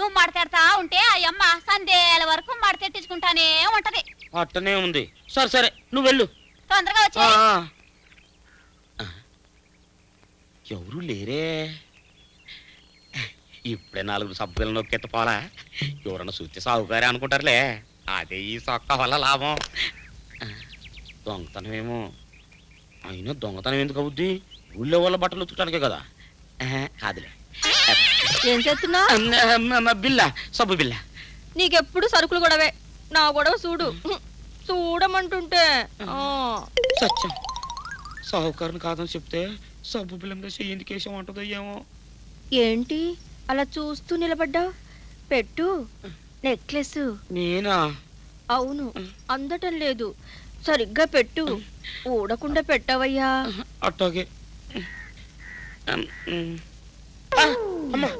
నువ్వు మడతెడతా ఉంటే ఆ అమ్మ సందేల వరకు మడతెట్టించుకుంటానే ఉంటది. అట్టనే ఉంది. సరే సరే నువ్వు వెళ్ళు. తొందరగా వచ్చే. ఎవరు లేరే? ఇప్పుడే నాలుగు సభ్యులను నొక్కెత్త పోలా ఎవరన్నా చూస్తే సాగుగారే అనుకుంటారులే. అదే ఈ సొక్క వల్ల లాభం. దొంగతనమేమో. అయినా దొంగతనం ఎందుకు అవుద్ది ఊళ్ళో వాళ్ళ బట్టలు ఉతుకడానికే కదా. కాదులే ఏం చేస్తున్నా? బిల్ల సబ్బు బిల్ల. నీకెప్పుడు సరుకులు గొడవే. నా గొడవ చూడు. చూడమంటుంటే. ఆ. సత్యం. సాహుకారుని కాదని చెప్తే సబ్బు బిల్లంగా చెయ్యి ఎందుకు వేసాం అంటుందో ఏమో. ఏంటి? అలా చూస్తూ నిలబడ్డావు పెట్టు. నెక్లెస్ నేనా? అవును. అందటం లేదు. సరిగ్గా పెట్టు. ఊడకుండా పెట్టవయ్యా. అట్టాగే. అమ్మా